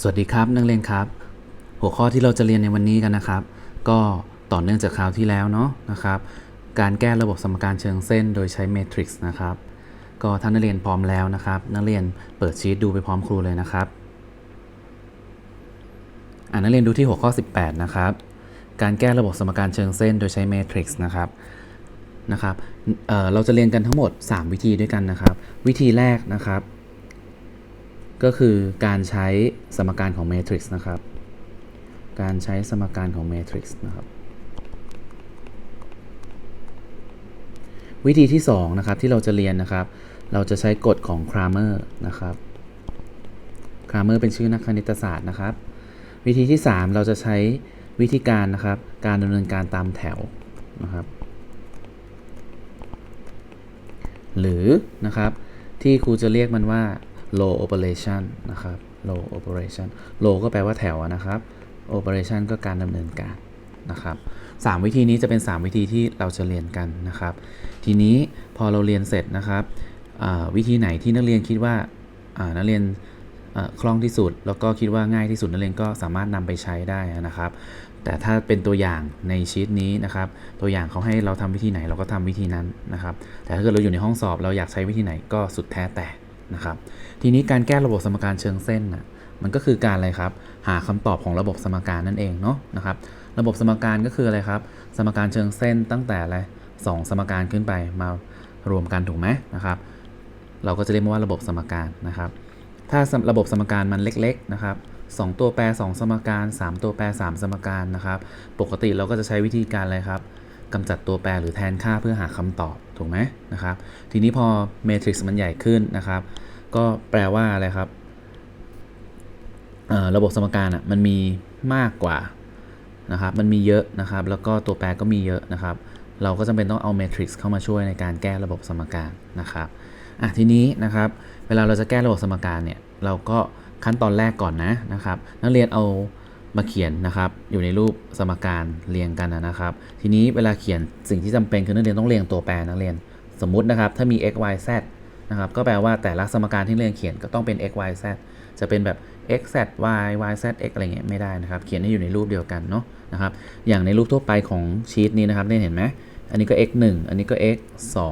สวัสดีครับนักเรียนครับ หัวข้อที่เราจะเรียนในวันนี้กันนะครับ ก็ต่อเนื่องจากคราวที่แล้วเนาะนะครับ การแก้ระบบสมการเชิงเส้นโดยใช้เมทริกซ์นะครับก็ท่านนักเรียนพร้อมแล้วนะครับ นักเรียนเปิดชีตดูไปพร้อมครูเลยนะครับอ่านักเรียนดูที่หัวข้อ 18 นะครับ การแก้ระบบสมการเชิงเส้นโดยใช้เมทริกซ์นะครับนะครับเเราจะเรียนกันทั้งหมด 3 วิธีด้วยกันนะครับ วิธีแรกนะครับ ก็คือการใช้สมการของเมทริกซ์นะครับ การใช้สมการของเมทริกซ์นะครับ วิธีที่ 2 นะครับ ที่เราจะเรียนนะครับ เราจะใช้กฎของครามเมอร์นะครับครามเมอร์เป็นชื่อนักคณิตศาสตร์นะครับ วิธีที่ 3 เราจะใช้วิธีการนะครับ การดำเนินการตามแถวนะครับ หรือนะครับที่ครูจะเรียกมันว่า low operation นะครับ low operation low ก็แปลว่าแถวนะครับ operation ก็การดำเนินการนะครับสามวิธีนี้จะเป็น 3 วิธีที่เราจะเรียนกันนะครับ ทีนี้พอเราเรียนเสร็จนะครับวิธีไหนที่นักเรียนคิดว่านักเรียนคล่องที่สุด แล้วก็คิดว่าง่ายที่สุดนักเรียนก็สามารถนำไปใช้ได้นะครับ แต่ถ้าเป็นตัวอย่างในชีตนี้นะครับ ตัวอย่างเขาให้เราทำวิธีไหนเราก็ทำวิธีนั้นนะครับ แต่ถ้าเกิดเราอยู่ในห้องสอบเราอยากใช้วิธีไหนก็สุดแท้แต่ นะครับ ทีนี้การแก้ระบบสมการเชิงเส้นนะมันก็คือการอะไรครับ หาคำตอบของระบบสมการนั่นเองเนาะนะครับ ระบบสมการก็คืออะไรครับ สมการเชิงเส้นตั้งแต่อะไรสองสมการขึ้นไปมารวมกันถูกไหมนะครับ เราก็จะเรียกว่าระบบสมการนะครับ ถ้าระบบสมการมันเล็กๆนะครับสองตัวแปร 2 สมการ 3 ตัวแปร 3 สมการนะครับ ปกติเราก็จะใช้วิธีการอะไรครับ กำจัดตัวแปรหรือแทนค่าเพื่อหาคำตอบถูกไหมนะครับ ทีนี้พอเมทริกซ์มันใหญ่ขึ้นนะครับ ก็แปลว่าอะไรครับระบบสมการอะมันมีมากกว่านะครับมันมีเยอะนะครับ แล้วก็ตัวแปรก็มีเยอะนะครับ เราก็จำเป็นต้องเอาเมทริกซ์เข้ามาช่วยในการแก้ระบบสมการนะครับอะทีนี้นะครับ เวลาเราจะแก้ระบบสมการเนี่ยเราก็ขั้นตอนแรกก่อนนะนะครับ นักเรียนเอา มาเขียนนะครับ อยู่ในรูปสมการเรียงกันนะครับ ทีนี้เวลาเขียนสิ่งที่จำเป็นคือนักเรียนต้องเรียงตัวแปรนักเรียน สมมุตินะครับ ถ้ามี x y z นะครับ ก็แปลว่าแต่ละสมการที่เรียนเขียนก็ต้องเป็น x y z จะเป็นแบบ x z y y z x อะไรเงี้ยไม่ได้นะครับ เขียนให้อยู่ในรูปเดียวกันเนาะนะครับ อย่างในรูปทั่วไปของชีตนี้นะครับเนี่ยเห็นไหมอันนี้ก็ x 1อันนี้ก็ x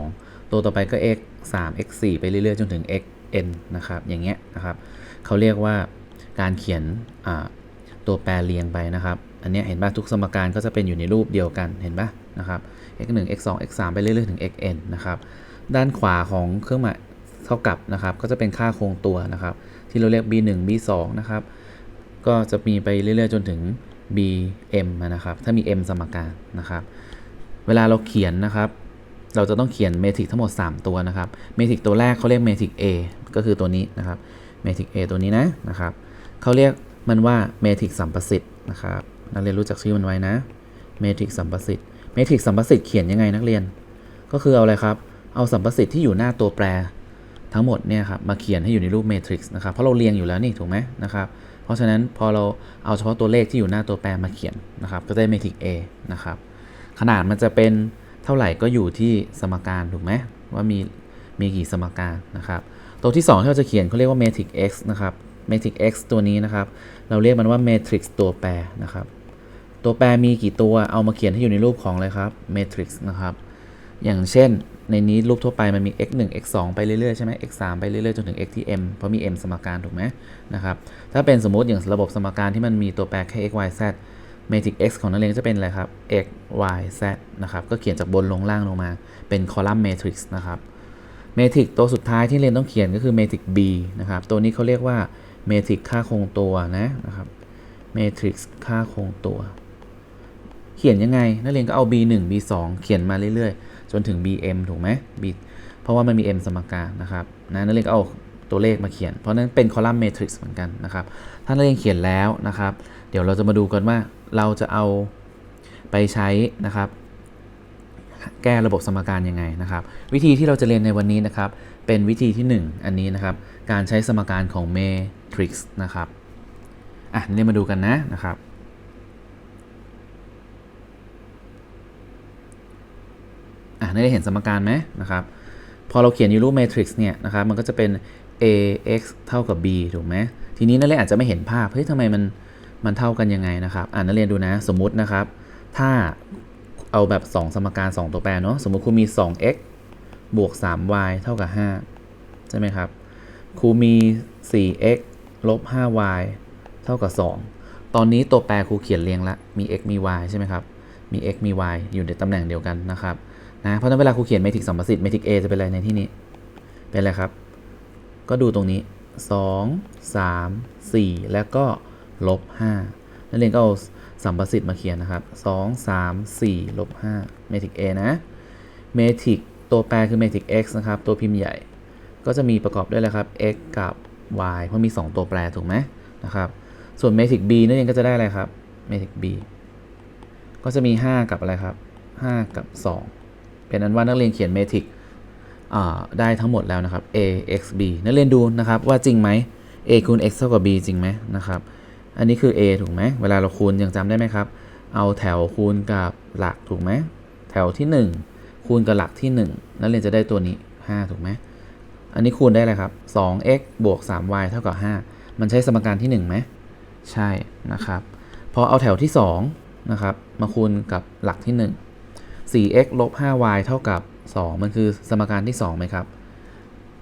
2ตัวต่อไปก็ x 3 x 4ไปเรื่อยๆจนถึง x n นะครับ อย่างเงี้ยนะครับ เขาเรียกว่าการเขียน ตัวแปรเรียงไปนะครับ อันนี้เห็นป่ะทุกสมการก็จะเป็นอยู่ในรูปเดียวกันเห็นป่ะนะครับ x 1 x 2 x 3ไปเรื่อยๆถึง x n นะครับด้านขวาของเครื่องหมายเท่ากับนะครับ ก็จะเป็นค่าคงตัวนะครับ ที่เราเรียก b 1 b 2นะครับ ก็จะมีไปเรื่อยๆจนถึง b m นะครับ ถ้ามี m สมการนะครับ เวลาเราเขียนนะครับ เราจะต้องเขียนเมทริกทั้งหมด 3 ตัวนะครับ เมทริกตัวแรกเขาเรียกเมทริก A ก็คือตัวนี้นะครับ เมทริก A ตัวนี้นะนะครับเขาเรียก มันว่าเมทริกสัมประสิทธิ์นะครับนักเรียนรู้จักชื่อมันไว้นะเมทริกสัมประสิทธิ์เมทริกสัมประสิทธิ์เขียนยังไงนักเรียน ก็คือเอาอะไรครับ เอาสัมประสิทธิ์ที่อยู่หน้าตัวแปรทั้งหมดเนี่ยครับมาเขียนให้อยู่ในรูปเมทริกซ์นะครับเพราะเราเรียงอยู่แล้วนี่ถูกไหมนะครับเพราะฉะนั้นพอเราเอาเฉพาะตัวเลขที่อยู่หน้าตัวแปรมาเขียนนะครับก็ได้เมทริกซ์ A นะครับขนาดมันจะเป็นเท่าไหร่ก็อยู่ที่สมการถูกไหมว่ามีมีกี่สมการนะครับตัวที่ 2 ที่เราจะเขียนเขาเรียกว่า matrix x นะครับ matrix x ตัวนี้นะครับ เราเรียกมันว่า matrix ตัวแปรนะครับ ตัวแปรมีกี่ตัวเอามาเขียนให้อยู่ในรูปของเลยครับ matrix นะครับ อย่างเช่นในนี้รูปทั่วไปมันมี x 1 x 2ไปเรื่อยๆ ใช่ไหม x 3ไปเรื่อยๆ จนถึง x ที่ m เพราะมี m สมการถูกไหมนะครับ ถ้าเป็นสมมติอย่างระบบสมการที่มันมีตัวแปรแค่ x y z matrix x ของนักเรียนจะเป็นอะไรครับ x y z นะครับ ก็เขียนจากบนลงล่างลงมาเป็นคอลัมน์ matrix นะครับ matrix ตัวสุดท้ายที่เรียนต้องเขียนก็คือ matrix b นะครับ ตัวนี้เขาเรียกว่า matrix ค่าคงตัวนะนะครับ matrix ค่าคงตัว เขียนยังไง นักเรียนก็เอา b 1 b 2เขียนมาเรื่อยๆ จนถึง bm ถูกไหม b เพราะว่ามันมี m สมการนะครับนะนักเรียนก็เอาตัวเลขมาเขียน เพราะนั้นเป็นคอลัมน์ matrix เหมือนกันนะครับ ถ้านักเรียนเขียนแล้วนะครับ เดี๋ยวเราจะมาดูกันว่าเราจะเอาไปใช้นะครับ แก้ระบบสมการยังไงนะครับ วิธีที่เราจะเรียนในวันนี้นะครับ เป็นวิธีที่ 1 อันนี้นะครับ การใช้สมการของ matrix นะครับ อะนี่มาดูกันนะนะครับ อะนี่ได้เห็นสมการไหมนะครับ พอเราเขียนอยู่รูป matrix เนี่ยนะครับ มันก็จะเป็น ax เท่ากับ b ถูกไหมทีนี้นักเรียนอาจจะไม่เห็นภาพ เฮ้ยทำไมมันมันเท่ากันยังไงนะครับ อ่านนักเรียนดูนะ สมมุตินะครับ ถ้า เอาแบบ 2 สมการ 2 ตัวแปรเนาะสมมติครูมี 2x บวก 3y เท่ากับ 5 ใช่ไหมครับครูมี 4x ลบ 5y เท่ากับ 2 ตอนนี้ตัวแปรครูเขียนเรียงละ มี x มี y ใช่ไหมครับ มี x มี y อยู่ในตำแหน่งเดียวกันนะครับนะเพราะฉะนั้นเวลาครูเขียนเมทริกสัมประสิทธิ์เมทริก A จะเป็นอะไรในที่นี้ เป็นอะไรครับ ก็ดูตรงนี้ 2 3 4 แล้วก็ลบ5นักเรียนก็เอา สัมประสิทธิ์มาเขียนนะครับ 2 3 4ลบ5เมทริก A นะเมทริกตัวแปรคือเมทริก x นะครับ ตัวพิมพ์ใหญ่ ก็จะมีประกอบด้วยแล้วครับ x กับ y เพราะมี 2 ตัวแปรถูกไหมนะครับ ส่วนเมทริก b นั่นเองก็จะได้อะไรครับเมทริก b ก็จะมี 5 กับอะไรครับ 5 กับ 2 เป็นอันว่านักเรียนเขียนเมทริกได้ทั้งหมดแล้วนะครับ a x b นักเรียนดูนะครับว่าจริงไหม a คูณ x เท่ากับ b จริงไหมนะครับ อันนี้คือ a ถูกไหมเวลาเราคูณยังจำได้ไหมครับ เอาแถวคูณกับหลักถูกไหมแถวที่ 1 คูณกับหลักที่ 1 นักเรียนจะได้ตัวนี้ 5 ถูกไหมอันนี้คูณได้เลยครับ 2x บวก 3y เท่ากับ 5 มันใช้สมการที่1ไหมใช่นะครับพอเอาแถวที่2นะครับมาคูณกับหลักที่ 1 4x ลบ 5y เท่ากับ 2 มันคือสมการที่2ไหมครับ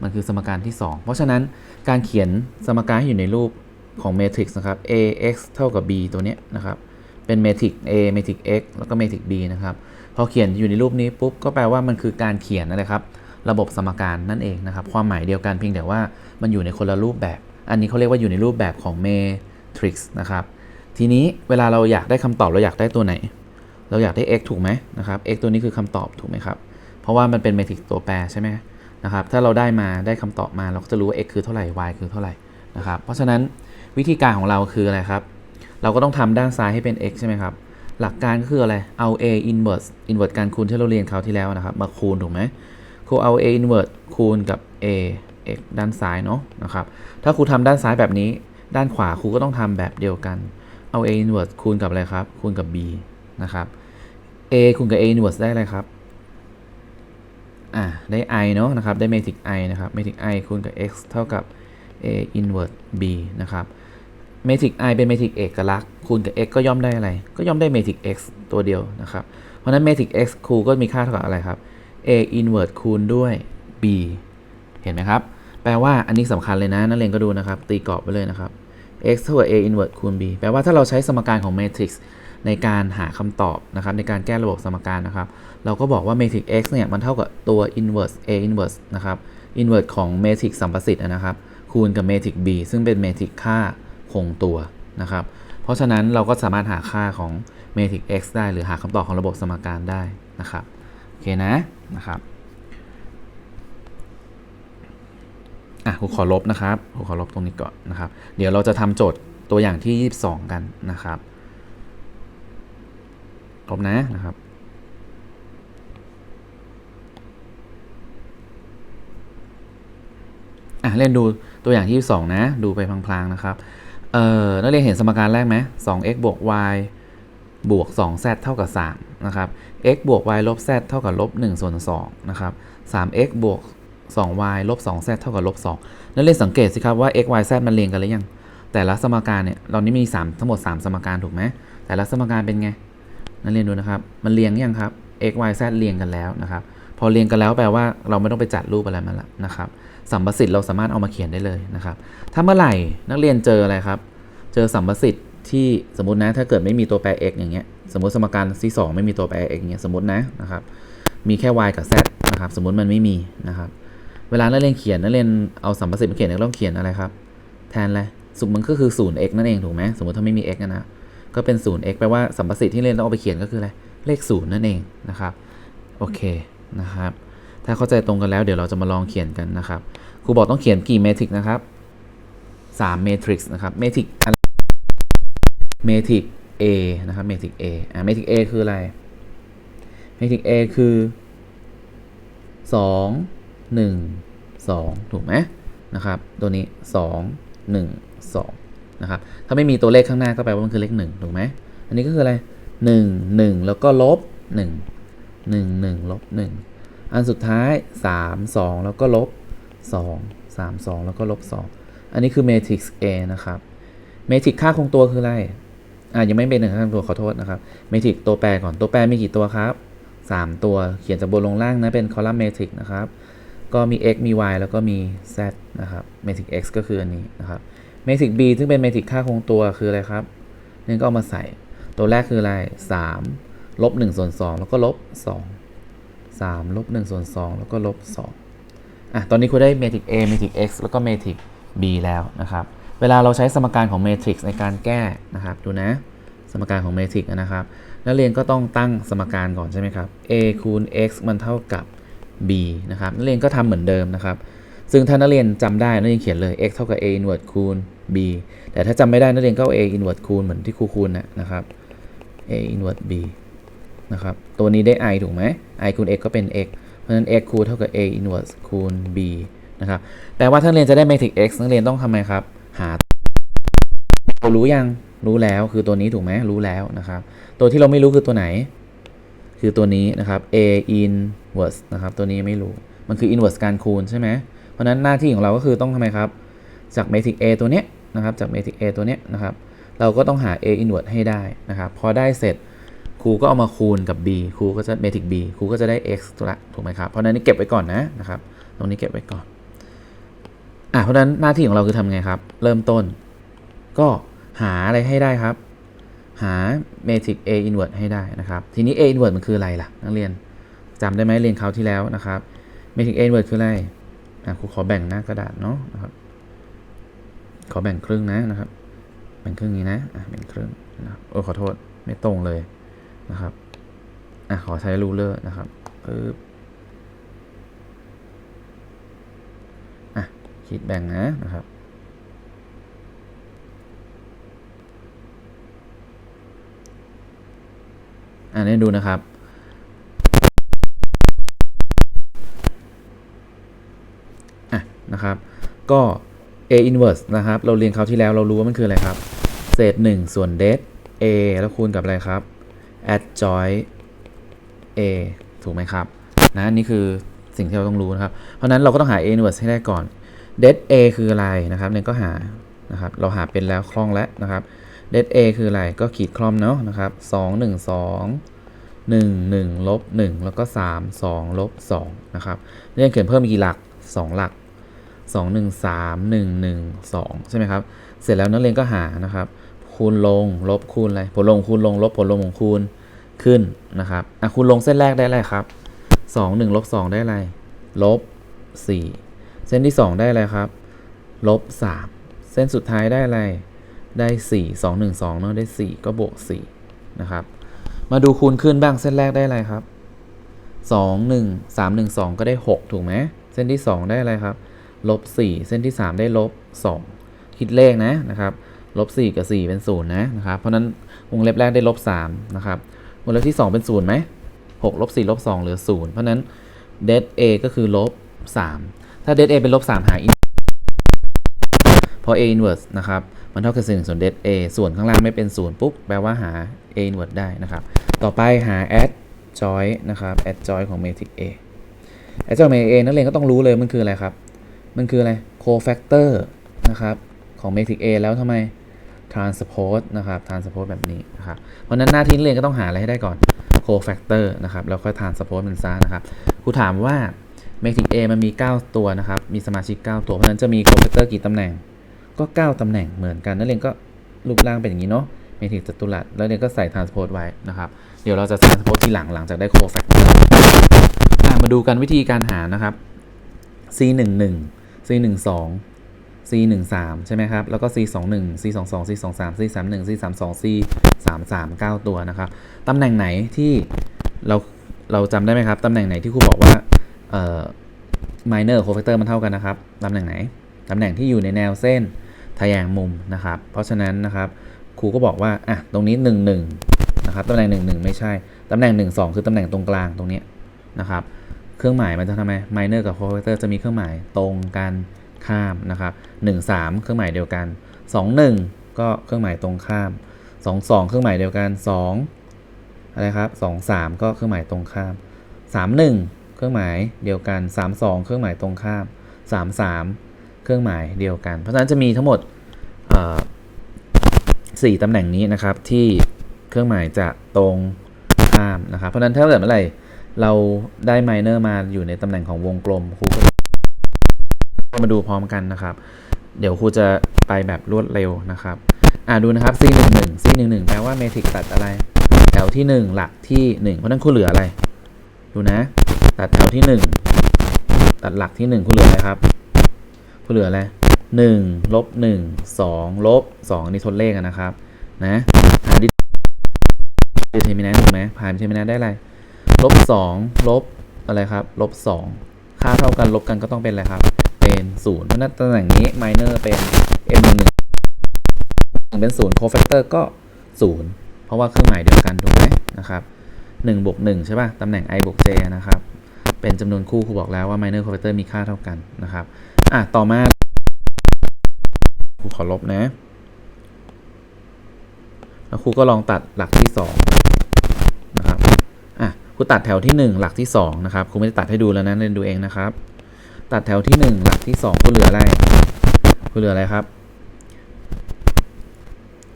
มันคือสมการที่ 2 เพราะฉะนั้นการเขียนสมการให้อยู่ในรูป ของเมทริกซ์นะครับ ax เท่ากับ b ตัวเนี้ยนะครับ เป็นเมทริกซ์ a เมทริกซ์ x แล้วก็เมทริกซ์ b นะครับ พอเขียนอยู่ในรูปนี้ปุ๊บ ก็แปลว่ามันคือการเขียนอะครับ ระบบสมการนั่นเองนะครับ ความหมายเดียวกันเพียงแต่ว่ามันอยู่ในคนละรูปแบบ อันนี้เขาเรียกว่าอยู่ในรูปแบบของเมทริกซ์นะครับ ทีนี้เวลาเราอยากได้คำตอบเราอยากได้ตัวไหน เราอยากได้ x ถูกไหมนะครับ x ตัวนี้คือคำตอบถูกไหมครับ เพราะว่ามันเป็นเมทริกซ์ตัวแปรใช่ไหมนะครับ ถ้าเราได้มาได้คำตอบมาเราก็จะรู้ว่า x คือเท่าไหร่ y คือเท่าไหร่นะครับ เพราะฉะนั้น วิธีการของเราคืออะไรครับ เราก็ต้องทำด้านซ้ายให้เป็น x ใช่ไหมครับ หลักการก็คืออะไร เอา a inverse inverse การคูณที่เราเรียนคราวที่แล้วนะครับ มาคูณถูกไหมครูเอา a inverse คูณกับ a x ด้านซ้ายเนาะนะครับ ถ้าครูทำด้านซ้ายแบบนี้ ด้านขวาครูก็ต้องทำแบบเดียวกัน เอา a inverse คูณกับอะไรครับ คูณกับ b นะครับ a คูณกับ a inverse ได้อะไรครับอ่าได้ i เนาะนะครับ ได้ matrix i นะครับ matrix i คูณกับ x เท่ากับ a inverse b นะครับ matrix i เป็น matrix เอกลักษณ์คูณกับ x ก็ย่อมได้อะไร ก็ย่อมได้ matrix x ตัวเดียวนะครับ เพราะนั้น matrix x ครูก็มีค่าเท่ากับอะไรครับ a inverse คูณด้วย b เห็นไหมครับ แปลว่าอันนี้สำคัญเลยนะ นักเรียนก็ดูนะครับ ตีกรอบไปเลยนะครับ x เท่ากับ a inverse คูณ b แปลว่าถ้าเราใช้สมการของ matrix ในการหาคำตอบนะครับ ในการแก้ระบบสมการนะครับ เราก็บอกว่า matrix x เนี่ยมันเท่ากับตัว inverse a inverse นะครับ inverse ของ matrix สัมประสิทธิ์นะครับ คูณกับ matrix b ซึ่งเป็น matrix ค่า คงตัวนะครับ เพราะฉะนั้นเราก็สามารถหาค่าของ matrix x ได้หรือหาคำตอบของระบบสมการได้นะครับ โอเคนะนะครับอะครูขอลบนะครับครูขอลบตรงนี้ก่อนนะครับ เดี๋ยวเราจะทำโจทย์ตัวอย่างที่ 22 กันนะครับลบนะนะครับอะเล่นดูตัวอย่างที่ 2 นะ ดูไปพลางๆนะครับ เอ่อนักเรียนเห็นสมการแรกไหม 2x บวก y บวก 2z เท่ากับ 3 นะครับ x บวก y ลบ z เท่ากับลบ1ส่วน2นะครับ 3x บวก 2y ลบ 2z เท่ากับลบ2นักเรียนสังเกตสิครับว่า x y z มันเรียงกันหรือยัง แต่ละสมการเนี่ย เรานี้มี 3 ทั้งหมด 3 สมการถูกไหม แต่ละสมการเป็นไง นักเรียนดูนะครับ มันเรียงยังครับ x y z เรียงกันแล้วนะครับ พอเรียงกันแล้วแปลว่าเราไม่ต้องไปจัดรูปอะไรมาละนะครับ สัมประสิทธิ์เราสามารถเอามาเขียนได้เลยนะครับ ถ้าเมื่อไหร่นักเรียนเจออะไรครับ เจอสัมประสิทธิ์ที่สมมตินะถ้าเกิดไม่มีตัวแปร x อย่างเงี้ยสมมติสมการที่2ไม่มีตัวแปร x อย่างเงี้ยสมมตินะนะครับมีแค่ y กับ z นะครับสมมติมันไม่มีนะครับเวลานักเรียนเขียนนักเรียนเอาสัมประสิทธิ์มาเขียนนักเรียนต้องเขียนอะไรครับแทนอะไรสุมันก็คือ 0x นั่นเองถูกไหมสมมติถ้าไม่มี x นะก็เป็น 0x แปลว่าสัมประสิทธิ์ที่เรียนต้องเอาไปเขียนก็คืออะไรเลข0นั่นเองนะครับโอเคนะครับ ถ้าเข้าใจตรงกันแล้วเดี๋ยวเราจะมาลองเขียนกันนะครับ ครูบอกต้องเขียนกี่เมทริกนะครับ3เมทริกซ์นะครับเมทริกเมทริก A นะครับเมทริก A อ่าเมทริก A คืออะไรเมทริก A คือ 2 1 2 ถูกไหมนะครับ ตัวนี้ 2 1 2 นะครับ ถ้าไม่มีตัวเลขข้างหน้าก็แปลว่ามันคือเลข 1 ถูกไหม อันนี้ก็คืออะไร 1 1 แล้วก็ลบ 1 1 1ลบ1 อันสุดท้าย 3 2 แล้วก็ลบ 2 3 2 แล้วก็ลบ 2 อันนี้คือ matrix A นะครับ matrix ค่าคงตัวคืออะไรอ่ายังไม่เป็นหนึ่งค่าคงตัวขอโทษนะครับ matrix ตัวแปรก่อนตัวแปรมีกี่ตัวครับ 3 ตัวเขียนจากบนลงล่างนะเป็น column matrix นะครับก็มี x มี y แล้วก็มี z นะครับ matrix x ก็คืออันนี้นะครับ matrix b ซึ่งเป็น matrix ค่าคงตัวคืออะไรครับนี่ก็เอามาใส่ ตัวแรกคืออะไร 3 ลบ1ส่วน2แล้วก็ลบ 2 3ลบ1ส่วน2แล้วก็ลบ2อะตอนนี้คุณได้ matrix A matrix X แล้วก็ matrix B แล้วนะครับ เวลาเราใช้สมการของ matrix ในการแก้นะครับ ดูนะ สมการของ matrix นะครับ นักเรียนก็ต้องตั้งสมการก่อนใช่ไหมครับ A คูณ X มันเท่ากับ B นะครับ นักเรียนก็ทำเหมือนเดิมนะครับ ซึ่งถ้านักเรียนจำได้นักเรียนเขียนเลย x เท่ากับ a inverse คูณ b แต่ถ้าจำไม่ได้นักเรียนก็เอา a inverse คูณเหมือนที่ครูคูณนะนะครับ a inverse b นะครับ ตัวนี้ได้ i ถูกไหม i คูณ x ก็เป็น x เพราะฉะนั้น x คูณเท่ากับ a inverse คูณ b นะครับแปลว่าถ้านเรียนจะได้ matrix x นักเรียนต้องทำไงครับ หาเรารู้ยังรู้แล้วคือตัวนี้ถูกไหมรู้แล้วนะครับ ตัวที่เราไม่รู้คือตัวไหน คือตัวนี้นะครับ a inverse นะครับ ตัวนี้ไม่รู้มันคือ inverse การคูณใช่ไหมเพราะนั้นหน้าที่ของเราก็คือต้องทำไมครับ จาก matrix A ตัวเนี้ยนะครับจาก matrix A ตัวเนี้ยนะครับ เราก็ต้องหา A inverse ให้ได้นะครับ พอได้เสร็จ ครูก็เอามาคูณกับ b ครูก็จะ matrix b ครูก็จะได้ x ตัวละถูกไหมครับเพราะนั้นนี่เก็บไว้ก่อนนะนะครับ ตรงนี้เก็บไว้ก่อนอะเพราะนั้นหน้าที่ของเราคือทำไงครับ เริ่มต้น ก็หาอะไรให้ได้ครับ หา matrix A inverse ให้ได้นะครับ ทีนี้ A inverse มันคืออะไรล่ะ นักเรียนจำได้ไหมเรียนคราวที่แล้วนะครับ matrix A inverse คืออะไรอะครูขอแบ่งหน้ากระดาษเนาะนะครับขอแบ่งครึ่งนะนะครับ แบ่งครึ่งนี้นะอะแบ่งครึ่งนะโอ้ขอโทษไม่ตรงเลย นะครับอะขอใช้รูเลอร์นะครับปึ๊บอะขีดแบ่งนะนะครับอ่านี่ดูนะครับ อะนะครับ ก็ a inverse นะครับ เราเรียนคราวที่แล้วเรารู้ว่ามันคืออะไรครับ เศษ1ส่วน det a แล้วคูณกับอะไรครับ adjoint a ถูกไหมครับนะนี่คือสิ่งที่เราต้องรู้นะครับ เพราะนั้นเราก็ต้องหา a inverse ให้ได้ก่อน det a คืออะไรนะครับเนี่ยก็หานะครับเราหาเป็นแล้วคล่องแล้วนะครับ det a คืออะไรก็ขีดคล่อมเนาะนะครับ2 1 2 1 1ลบ1แล้วก็ 3 2ลบ2นะครับเรียนเขียนเพิ่มอีกกี่หลัก 2 หลัก 2 1 3 1 1 2 ใช่ไหมครับ เสร็จแล้วนักเรียนก็หานะครับ คูณลง ลบคูณอะไรผลลงคูณลง ลบผลลงของคูณขึ้นนะครับอะคูณลงเส้นแรกได้อะไรครับ 2 1ลบ2ได้อะไรลบ4เส้นที่ 2 ได้อะไรครับลบ3เส้นสุดท้ายได้อะไรได้ 4 2 1 2เนาะได้ 4 ก็บวก4นะครับมาดูคูณขึ้นบ้างเส้นแรกได้อะไรครับ 2 1 3 1 2 ก็ได้ 6 ถูกไหมเส้นที่ 2 ได้อะไรครับลบ4เส้นที่ 3 ได้ลบ2คิดเลขนะนะครับ ลบ4กับ 4 เป็น0นะนะครับ เพราะนั้นวงเล็บแรกได้ลบ3นะครับวงเล็บที่ 2 เป็น0ไหม6ลบ4ลบ2เหลือ 0 เพราะนั้น det a ก็คือลบ 3 ถ้า det a เป็นลบ 3 หา in พอ a inverse นะครับ มันเท่ากับ1ส่วน det a ส่วนข้างล่างไม่เป็น 0 ปุ๊บ แปลว่าหา a inverse ได้นะครับ ต่อไปหา adjoint นะครับ adjoint ของ matrix a adjoint matrix a นักเรียนก็ต้องรู้เลยมันคืออะไรครับ มันคืออะไร cofactor นะครับของ matrix A แล้วทำไม transpose นะครับ transpose แบบนี้นะครับ เพราะนั้นหน้าที่เรียนก็ต้องหาอะไรให้ได้ก่อน cofactor นะครับ แล้วค่อย transpose มันซะนะครับ ครูถามว่า matrix A มันมี 9 ตัวนะครับ มีสมาชิก 9 ตัว เพราะนั้นจะมี cofactor กี่ตำแหน่ง ก็ 9 ตำแหน่งเหมือนกัน นักเรียนก็รูปร่างเป็นอย่างนี้เนาะ matrix จัตุรัส แล้วเรียนก็ใส่ transpose ไว้นะครับ เดี๋ยวเราจะ transpose ทีหลังหลังจากได้ cofactor อะมาดูกันวิธีการหานะครับ c 1 1 c 1 2 c 1 3ใช่ไหมครับ แล้วก็ c 2 1 c 2 2 c 2 3 c 3 1 c 3 2 c 3 3 9 ตัวนะครับ ตำแหน่งไหนที่เราเราจำได้ไหมครับ ตำแหน่งไหนที่ครูบอกว่าเอ่อ minor cofactor มันเท่ากันนะครับ ตำแหน่งไหน ตำแหน่งที่อยู่ในแนวเส้นทะแยงมุมนะครับ เพราะฉะนั้นนะครับครูก็บอกว่าอะตรงนี้ 1 1นะครับ ตำแหน่ง 1 1 ไม่ใช่ ตำแหน่ง 1 2 คือตำแหน่งตรงกลางตรงนี้นะครับ เครื่องหมายมันจะทำไม minor กับ cofactor จะมีเครื่องหมายตรงกัน ข้ามนะครับ1 3 เครื่องหมายเดียวกัน 2 1 ก็เครื่องหมายตรงข้าม 2 2 เครื่องหมายเดียวกัน 2 อะไรครับ 2 3 ก็เครื่องหมายตรงข้าม 3 1 เครื่องหมายเดียวกัน 3 2 เครื่องหมายตรงข้าม 3 3 เครื่องหมายเดียวกัน เพราะฉะนั้นจะมีทั้งหมดสี่ตำแหน่งนี้นะครับที่เครื่องหมายจะตรงข้ามนะครับ เพราะฉะนั้นถ้าเกิดเมื่อไหร่เราได้ไมเนอร์มาอยู่ในตำแหน่งของวงกลมครูก็ มาดูพร้อมกันนะครับ เดี๋ยวครูจะไปแบบรวดเร็วนะครับ อ่าดูนะครับ C 1 1 C 1 1แปลว่าเมทริกตัดอะไร แถวที่ 1 หลักที่ 1 เพราะนั้นครูเหลืออะไร ดูนะ ตัดแถวที่ 1 ตัดหลักที่ 1ครูเหลืออะไรครับครูเหลืออะไร1ลบ1 2ลบ2อันนี้ทดเลขนะครับ นะหาดิดิเทมินนถูกไหมผ่านเทมินนได้อะไรลบ2ลบอะไรครับลบ2ค่าเท่ากันลบกันก็ต้องเป็นอะไรครับ เป็น0เพราะนั้นตำแหน่งนี้ minor เป็น m 1 1เป็น0 cofactor ก็0เพราะว่าเครื่องหมายเดียวกันถูกไหมนะครับ1บวก1ใช่ป่ะตำแหน่ง i บวก j นะครับเป็นจำนวนคู่ครูบอกแล้วว่า minor cofactor มีค่าเท่ากันนะครับอะต่อมาครูขอลบนะแล้วครูก็ลองตัดหลักที่2นะครับอะครูตัดแถวที่ 1 หลักที่2นะครับครูไม่ได้ตัดให้ดูแล้วนะเรียนดูเองนะครับ ตัดแถวที่ 1 หลักที่2ครูเหลืออะไรครูเหลืออะไรครับ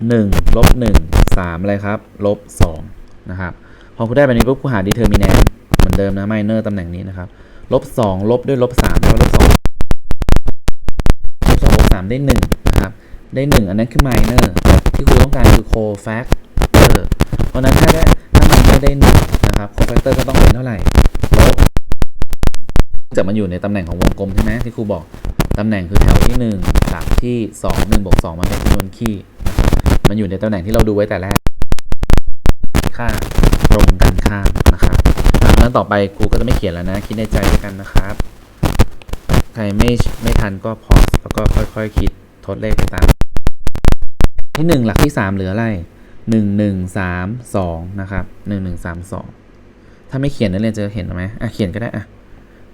1 ลบ 1 3 อะไรครับ ลบ 2 นะครับ พอครูได้แบบนี้ปุ๊บครูหา determinant เหมือนเดิมนะ minor ตำแหน่งนี้นะครับ ลบ 2 ลบด้วยลบ3แล้วลบ2ลบ2ลบ3ได้ 1 นะครับ ได้ 1 อันนั้นคือ minor ที่ครูต้องการคือ cofactor เพราะนั้นถ้าได้ถ้า minor ได้1นะครับ cofactor ก็ต้องเป็นเท่าไหร่ จะมันอยู่ในตำแหน่งของวงกลมใช่ไหมที่ครูบอกตำแหน่งคือแถวที่1หลักที่2 1บวก2มันเป็นจำนวนคี่นะครับมันอยู่ในตำแหน่งที่เราดูไว้แต่แรก ค่าตรงกันข้ามนะครับนั้นต่อไปครูก็จะไม่เขียนแล้วนะ คิดในใจด้วยกันนะครับ ใครไม่ไม่ทันก็พอสแล้วก็ค่อยๆ คิดทดเลขไปตาม ที่ 1 หลักที่ 3 เหลืออะไร 1 1 3 2 นะครับ 1 1 3 2 ถ้าไม่เขียนนักเรียนจะเห็นไหมอะเขียนก็ได้อะ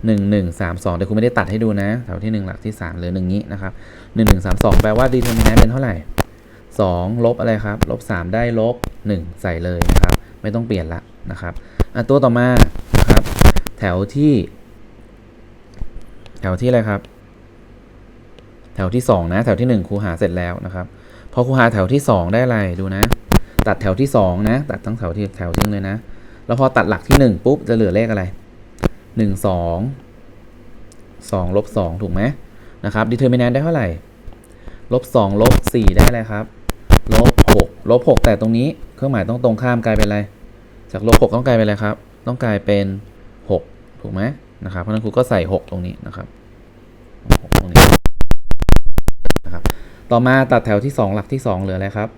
หนึ่งหนึ่งสามสองเดี๋ยวคุณไม่ได้ตัดให้ดูนะแถวที่หนึ่งหลักที่สามหลือหนึ่งนี้นะครับหนึ่งหนึ่งสามสองแปลว่า determinant เป็นเท่าไหร่สองลบอะไรครับ ลบสามได้ลบหนึ่งใส่เลยนะครับ ไม่ต้องเปลี่ยนละนะครับตัวต่อมานะครับ แถวที่ แถวที่อะไรครับ แถวที่สองนะ แถวที่หนึ่งครูหาเสร็จแล้วนะครับ พอครูหาแถวที่สองได้อะไรดูนะ ตัดแถวที่สองนะ ตัดทั้งแถวที่แถวที่หนึ่งเลยนะ แล้วพอตัดหลักที่หนึ่งปุ๊บจะเหลือเลขอะไร หนึ่งสองสองลบสองถูกไหมนะครับ determinant ได้เท่าไหร่ลบสองลบสี่ได้อะไรครับลบหกลบหกแต่ตรงนี้เครื่องหมายต้องตรงข้ามกลายเป็นอะไร จากลบหกต้องกลายเป็นอะไรครับ ต้องกลายเป็นหกถูกไหมนะครับเพราะนั้นครูก็ใส่หกตรงนี้นะครับหกตรงนี้นะครับต่อมาตัดแถวที่สองหลักที่สองเหลืออะไรครับ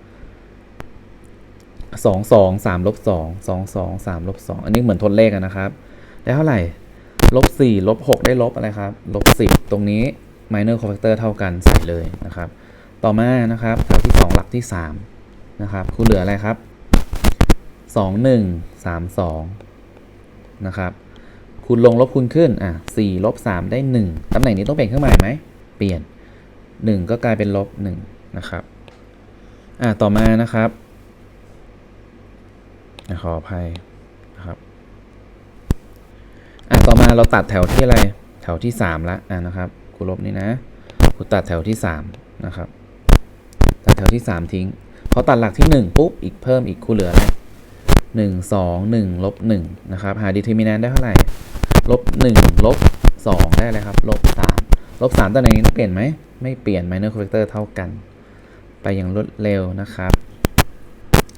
สองสองสามลบสองสองสองสามลบสองอันนี้เหมือนทดเลขนะครับ ได้เท่าไหร่ ลบสี่ลบหกได้ลบอะไรครับลบสิบตรงนี้ minor cofactor เท่ากันใส่เลยนะครับ ต่อมานะครับแถวที่สองหลักที่สามนะครับคุณเหลืออะไรครับสองหนึ่งสามสองนะครับคูณลงลบคูณขึ้นอะสี่ลบสามได้หนึ่งตำแหน่งนี้ต้องเปลี่ยนเครื่องหมายไหมเปลี่ยนหนึ่งก็กลายเป็นลบหนึ่งนะครับอะต่อมานะครับขออภัยนะครับ อะต่อมา เราตัดแถวที่อะไร แถวที่สามละอะนะครับครูลบนี่นะคูตัดแถวที่สามนะครับ ตัดแถวที่สามทิ้ง พอตัดหลักที่หนึ่งปุ๊บ อีกเพิ่มอีกคูเหลืออะไรหนึ่งสองหนึ่งลบหนึ่งนะครับ หา determinant ได้เท่าไหร่ลบหนึ่งลบสองได้อะไรครับลบสามลบสามตำแหน่งนี้ต้องเปลี่ยนไหม ไม่เปลี่ยน minor cofactor เท่ากัน ไปอย่างรวดเร็วนะครับ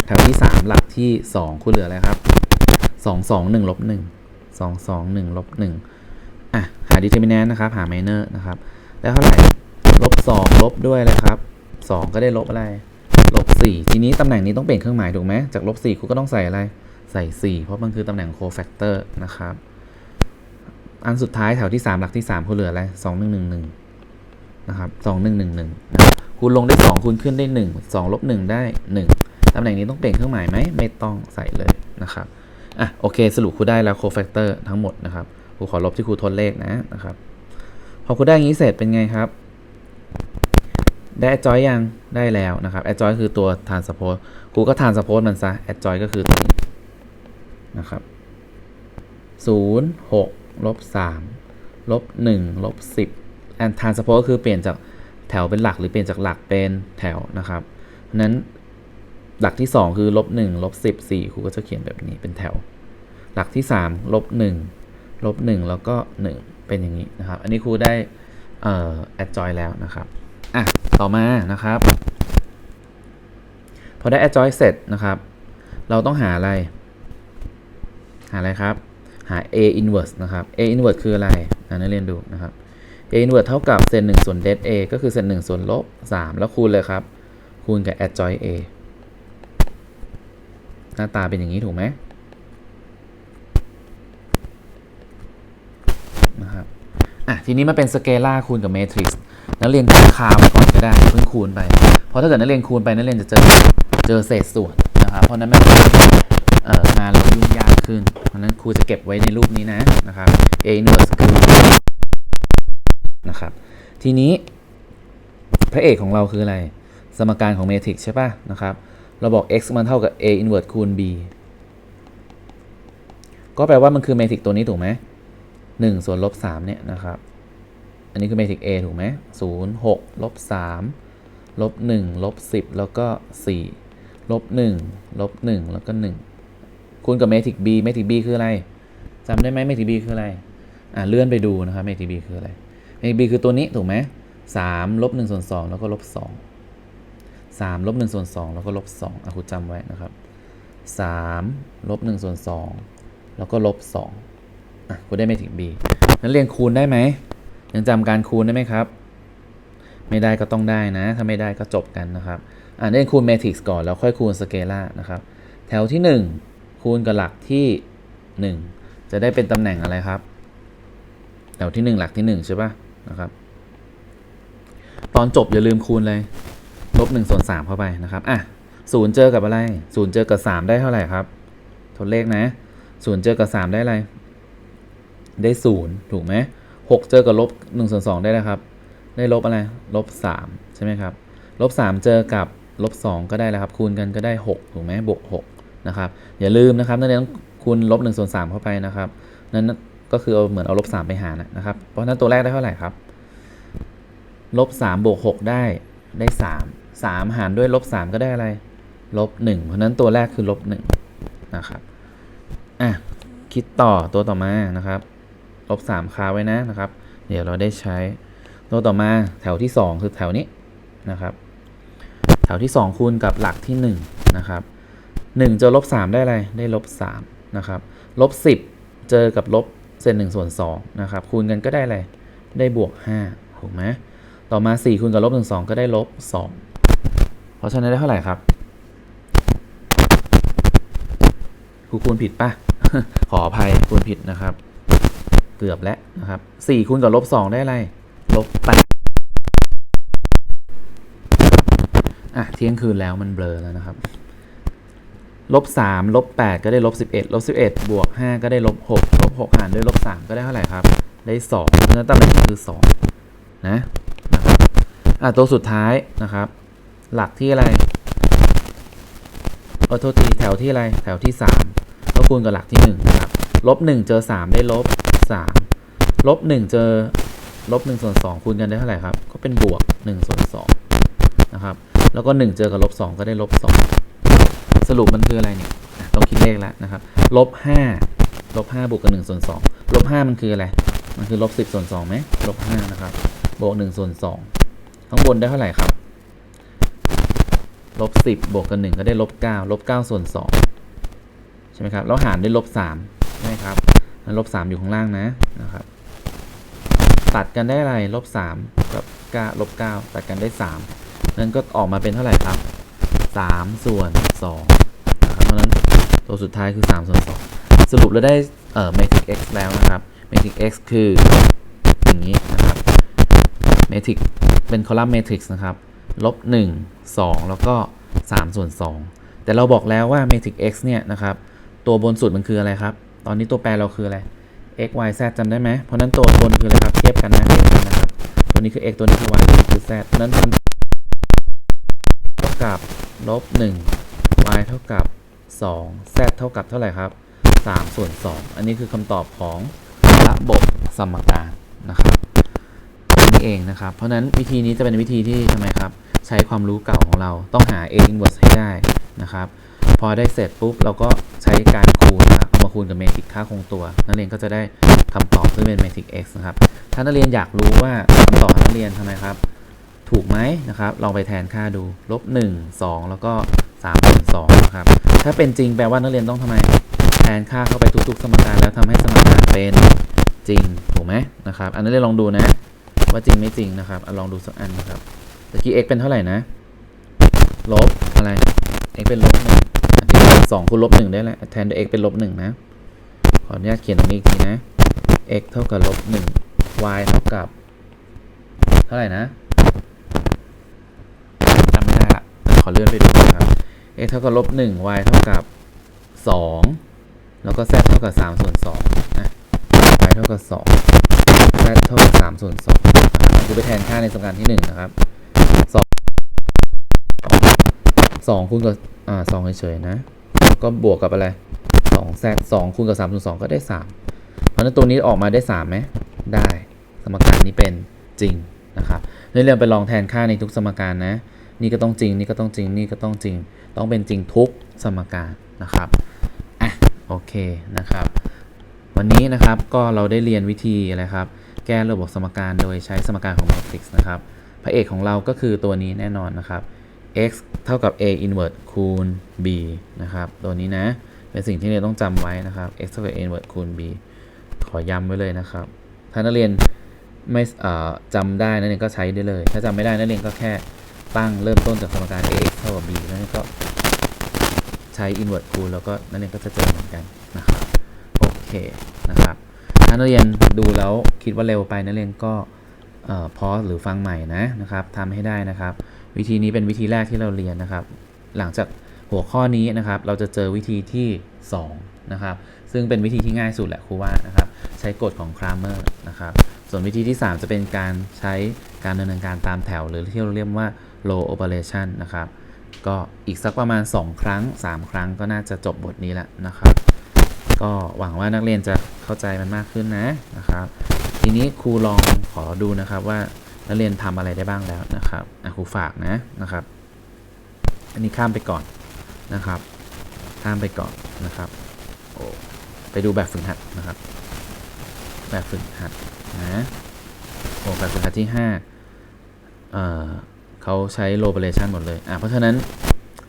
แถวที่สามหลักที่สองคูเหลืออะไรครับสองสองหนึ่งลบหนึ่ง สองสองหนึ่งลบหนึ่งอะ หา determinant นะครับ หา minor นะครับ แล้วเท่าไหร่ลบสองลบด้วยอะไรครับสองก็ได้ลบอะไรลบสี่ทีนี้ตำแหน่งนี้ต้องเปลี่ยนเครื่องหมายถูกไหมจากลบสี่คุณก็ต้องใส่อะไรใส่สี่เพราะมันคือตำแหน่ง cofactor นะครับ อันสุดท้ายแถวที่สามหลักที่สามคุณเหลืออะไรสองหนึ่งหนึ่งหนึ่งนะครับสองหนึ่งหนึ่งหนึ่งนะครับคูณลงได้สองคูณขึ้นได้หนึ่งสองลบหนึ่งได้หนึ่งตำแหน่งนี้ต้องเปลี่ยนเครื่องหมายไหมไม่ต้องใส่เลยนะครับ อะโอเค สรุปครูได้แล้วโคแฟกเตอร์ทั้งหมดนะครับครูขอลบที่ครูทดเลขนะนะครับพอครูได้อย่างนี้เสร็จเป็นไงครับ ได้ adjoin ยังได้แล้วนะครับ adjoin คือตัว transpose ครูก็ transpose มันซะ adjoin ก็คือตัวนี้นะครับ0 6ลบ3ลบ1ลบ10อัน transpose ก็คือเปลี่ยนจากแถวเป็นหลักหรือเปลี่ยนจากหลักเป็นแถวนะครับเพราะนั้น หลักที่ 2 คือลบ1ลบ10 4ครูก็จะเขียนแบบนี้เป็นแถว หลักที่3ลบ1ลบ1แล้วก็ 1 เป็นอย่างนี้นะครับ อันนี้ครูได้เอ่อ add join แล้วนะครับอะต่อมานะครับ พอได้ add join เสร็จนะครับ เราต้องหาอะไร หาอะไรครับ หา a inverse นะครับ a inverse คืออะไรอะนักเรียนดูนะครับ a inverse เท่ากับเศษ1ส่วน det a ก็คือเศษ1ส่วนลบ3แล้วคูณเลยครับ คูณกับ adjoint a หน้าตาเป็นอย่างนี้ถูกไหมนะครับอะทีนี้มาเป็นสเกลาคูณกับเมทริกซ์นักเรียนคูณคาไว้ก่อนก็ได้เพิ่งคูณไป เพราะถ้าเกิดนักเรียนคูณไปนักเรียนจะเจอเจอเศษส่วนนะครับเพราะนั้นมันเอ่องานเรายุ่งยากขึ้น เพราะฉะนั้นครูจะเก็บไว้ในรูปนี้นะนะครับ a inverse คือนะครับทีนี้พระเอกของเราคืออะไร สมการของเมทริกซ์ใช่ป่ะนะครับ เราบอก x มันเท่ากับ a inverse คูณ b ก็แปลว่ามันคือเมทริกตัวนี้ถูกไหมหนึ่งส่วนลบสามเนี่ยนะครับ อันนี้คือเมทริก a ถูกไหมศูนย์หกลบสามลบหนึ่งลบสิบแล้วก็สี่ลบหนึ่งลบหนึ่งแล้วก็หนึ่งคูณกับเมทริก b เมทริก b คืออะไรจำได้ไหมเมทริก b คืออะไร อ่าเลื่อนไปดูนะครับเมทริก b คืออะไร เมทริก b คือตัวนี้ถูกไหมสามลบหนึ่งส่วนสองแล้วก็ลบสอง สามลบหนึ่งส่วนสองแล้วก็ลบสองอะคุณจำไว้นะครับสามลบหนึ่งส่วนสองแล้วก็ลบสองอะคุณได้ไม่ถึง b นั้นเรียนคูณได้ไหมยังจำการคูณได้ไหมครับ ไม่ได้ก็ต้องได้นะ ถ้าไม่ได้ก็จบกันนะครับอ่าเรียนคูณเมทริกซ์ก่อนแล้วค่อยคูณสเกลานะครับ แถวที่ 1 คูณกับหลักที่ 1 จะได้เป็นตำแหน่งอะไรครับ แถวที่ 1 หลักที่ 1 ใช่ปะนะครับ ตอนจบอย่าลืมคูณเลย บหนึ่งส่วนสามเข้าไปนะครับอะศูนย์เจอกับอะไรศูนย์เจอกับสามได้เท่าไหร่ครับทดเลขนะศูนย์เจอกับสามได้อะไร ได้ศูนย์ถูกไหมหกเจอกับลบหนึ่งส่วนสองได้แล้วครับ ได้ลบอะไรลบสามใช่ไหมครับลบสามเจอกับลบสองก็ได้แล้วครับ คูณกันก็ได้หกถูกไหมบวกหกนะครับอย่าลืมนะครับนักเรียนต้องคูณลบหนึ่งส่วนสามเข้าไปนะครับนั้นก็คือเอาเหมือนเอาลบสามไปหารนะครับเพราะฉะนั้นตัวแรกได้เท่าไหร่ครับลบสามบวกหกได้ได้สามสามหารด้วยลบสามก็ได้อะไรลบหนึ่งเพราะนั้นตัวแรกคือลบหนึ่งนะครับอะคิดต่อตัวต่อมานะครับลบสามคาไว้นะนะครับ เดี๋ยวเราได้ใช้ตัวต่อมาแถวที่สองคือแถวนี้นะครับ แถวที่สองคูณกับหลักที่หนึ่งนะครับหนึ่งเจอลบสามได้อะไรได้ลบสามนะครับลบสิบเจอกับลบเศษหนึ่งส่วนสองนะครับคูณกันก็ได้อะไรได้บวกห้าถูกไหมต่อมา 4 คูณกับลบ1 2 ก็ได้ลบ2 ราะฉะนั้นได้เท่าไหร่ครับครูคูณผิดปะขออภัยคูณผิดนะครับ เกือบแล้วนะครับ4คูณกับลบ2ได้อะไรลบ8อะเที่ยงคืนแล้วมันเบลอแล้วนะครับลบ3ลบ8ก็ได้ลบ11ลบ11บวก5ก็ได้ลบ6ลบ6หารด้วยลบ3ก็ได้เท่าไหร่ครับ ได้2เพราะฉะนั้นตำแหน่งคือ2นะนะครับอะตัวสุดท้ายนะครับ หลักที่อะไรเออโทษทีแถวที่อะไรแถวที่สามก็คูณกับหลักที่หนึ่งนะครับลบหนึ่งเจอสามได้ลบสามลบหนึ่งเจอลบหนึ่งส่วนสองคูณกันได้เท่าไหร่ครับ ก็เป็นบวกหนึ่งส่วนสองนะครับ แล้วก็หนึ่งเจอกับลบสองก็ได้ลบสองสรุปมันคืออะไรเนี่ยต้องคิดเลขแล้วนะครับลบห้าลบห้าบวกกับหนึ่งส่วนสองลบห้ามันคืออะไร มันคือลบสิบส่วนสองไหมลบห้านะครับบวกหนึ่งส่วนสองข้างบนได้เท่าไหร่ครับ ลบสิบบวกกับหนึ่งก็ได้ลบเก้าลบเก้าส่วนสองใช่ไหมครับแล้วหารด้วยลบสามใช่ไหมครับลบสามอยู่ข้างล่างนะนะครับตัดกันได้อะไรลบสามกับเก้าลบเก้าตัดกันได้สามนั่นก็ออกมาเป็นเท่าไหร่ครับสามส่วนสองนะครับเพราะนั้นตัวสุดท้ายคือสามส่วนสองสรุปแล้วได้เอ่อ matrix x แล้วนะครับ matrix x คืออย่างนี้นะครับ matrix เป็นคอลัมน์ matrix นะครับลบ1 2 แล้วก็3ส่วน2แต่เราบอกแล้วว่า matrix x เนี่ยนะครับ ตัวบนสุดมันคืออะไรครับ ตอนนี้ตัวแปรเราคืออะไร x y z จำได้ไหมเพราะนั้นตัวบนคืออะไรครับเทียบกันนะเทียบกันนะครับ ตัวนี้คือ x ตัวนี้คือ y ตัวนี้คือ z เพราะนั้นมันเท่ากับลบ1 y เท่ากับ 2 z เท่ากับเท่าไหร่ครับ3ส่วน2อันนี้คือคำตอบของระบบสมการนะครับนี่เองนะครับ เพราะฉะนั้นวิธีนี้จะเป็นวิธีที่ทำไมครับ ใช้ความรู้เก่าของเรา ต้องหา a inverse ให้ได้นะครับ พอได้เสร็จปุ๊บเราก็ใช้การคูณนะครับเอามาคูณกับเมทริกค่าคงตัว นักเรียนก็จะได้คำตอบซึ่งเป็นเมทริก x นะครับ ถ้านักเรียนอยากรู้ว่าคำตอบของนักเรียนทำไมครับ ถูกไหมนะครับ ลองไปแทนค่าดูลบ1 2 แล้วก็3ส่วน2นะครับ ถ้าเป็นจริงแปลว่านักเรียนต้องทำไมแทนค่าเข้าไปทุกๆ สมการแล้วทำให้สมการเป็นจริงถูกไหมนะครับ อันนี้เรียนลองดูนะ ว่าจริงไม่จริงนะครับอลองดูสักอันนะครับ ตะกี้ x เป็นเท่าไหร่นะ ลบอะไร x เป็นลบหนึ่งอะที่สองคูณลบหนึ่งได้แล้วแทนด้วย x เป็นลบหนึ่งนะ ขออนุญาตเขียนตรงนี้อีกทีนะ x เท่ากับลบหนึ่ง y เท่ากับ เท่าไหร่นะจำไม่ได้ละขอเลื่อนไปดูนะครับ x เท่ากับลบหนึ่ง y เท่ากับสองแล้วก็ z เท่ากับสามส่วนสองนะ y เท่ากับสอง z เท่ากับสามส่วนสองนะครับคือไปแทนค่าในสมการที่หนึ่งนะครับ สองคูณกับอ่าสองเฉยๆนะ ก็บวกกับอะไรสองแซดสองคูณกับสามส่วนสองก็ได้สามเพราะนั้นตัวนี้ออกมาได้สามไหมได้สมการนี้เป็นจริงนะครับเรื่องไปลองแทนค่าในทุกสมการนะ นี่ก็ต้องจริง นี่ก็ต้องจริง นี่ก็ต้องจริง ต้องเป็นจริงทุกสมการนะครับอะโอเคนะครับ วันนี้นะครับก็เราได้เรียนวิธีอะไรครับ แก้ระบบสมการโดยใช้สมการของแมทริกซ์นะครับ พระเอกของเราก็คือตัวนี้แน่นอนนะครับ x เท่ากับ a inverse คูณ b นะครับ ตัวนี้นะ เป็นสิ่งที่เราต้องจำไว้นะครับ x เท่ากับ a inverse คูณ b ขอย้ำไว้เลยนะครับ ถ้านักเรียนไม่จำได้นักเรียนก็ใช้ได้เลย ถ้าจำไม่ได้นักเรียนก็แค่ตั้งเริ่มต้นจากสมการ ax เท่ากับ b แล้วนักเรียนก็ใช้ inverse คูณแล้วก็นักเรียนก็จะเจอเหมือนกันนะครับโอเคนะครับถ้านักเรียนดูแล้วคิดว่าเร็วไปนักเรียนก็พอหรือฟังใหม่นะนะครับทำให้ได้นะครับ วิธีนี้เป็นวิธีแรกที่เราเรียนนะครับ หลังจากหัวข้อนี้นะครับ เราจะเจอวิธีที่ 2 นะครับ ซึ่งเป็นวิธีที่ง่ายสุดแหละครูว่านะครับ ใช้กฎของครามเมอร์นะครับ ส่วนวิธีที่ 3 จะเป็นการใช้การดำเนินการตามแถว หรือที่เราเรียกว่า row operation นะครับ ก็อีกสักประมาณ 2 ครั้ง 3 ครั้งก็น่าจะจบบทนี้แล้วนะครับ ก็หวังว่านักเรียนจะเข้าใจมันมากขึ้นนะนะครับ ทีนี้ครูลองขอดูนะครับว่า นักเรียนทำอะไรได้บ้างแล้วนะครับอะครูฝากนะนะครับ อันนี้ข้ามไปก่อนนะครับ ข้ามไปก่อนนะครับโอ้ไปดูแบบฝึกหัดนะครับ แบบฝึกหัดนะโอ้แบบฝึกหัดที่5เอ่อเขาใช้ low operation หมดเลยอะเพราะฉะนั้น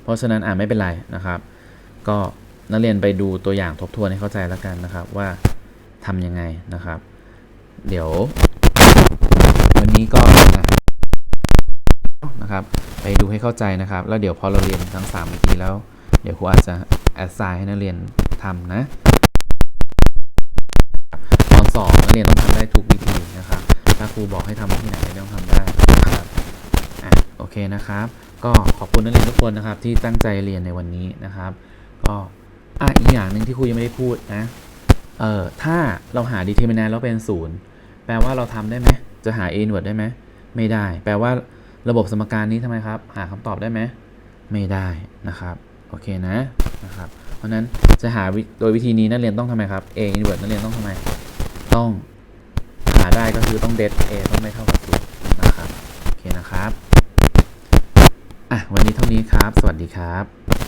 เพราะฉะนั้นอะไม่เป็นไรนะครับ ก็นักเรียนไปดูตัวอย่างทบทวนให้เข้าใจแล้วกันนะครับว่าทำยังไงนะครับ เดี๋ยว นี้ก็นะครับ ไปดูให้เข้าใจนะครับ แล้วเดี๋ยวพอเราเรียนทั้ง3วิธีแล้ว เดี๋ยวครูอาจจะแอดไซน์ให้นักเรียนทำนะตอนสอบนักเรียนต้องทำได้ทุกวิธีนะครับ ถ้าครูบอกให้ทำวิธีไหนต้องทำได้นะครับอะโอเคนะครับ ก็ขอบคุณนักเรียนทุกคนนะครับ ที่ตั้งใจเรียนในวันนี้นะครับ ก็อะอีกอย่างหนึ่งที่ครูยังไม่ได้พูดนะเอ่อถ้าเราหา determinant แล้วเป็นศูนย์แปลว่าเราทำได้ไหม จะหา a inverse ได้ไหมไม่ได้ แปลว่าระบบสมการนี้ทำไมครับ หาคำตอบได้ไหมไม่ได้นะครับโอเคนะนะครับ เพราะนั้นจะหาโดยวิธีนี้นักเรียนต้องทำไมครับ a inverse นักเรียนต้องทำไม ต้องหาได้ก็คือต้อง det a ต้องไม่เท่ากับศูนย์นะครับโอเคนะครับอะวันนี้เท่านี้ครับ สวัสดีครับ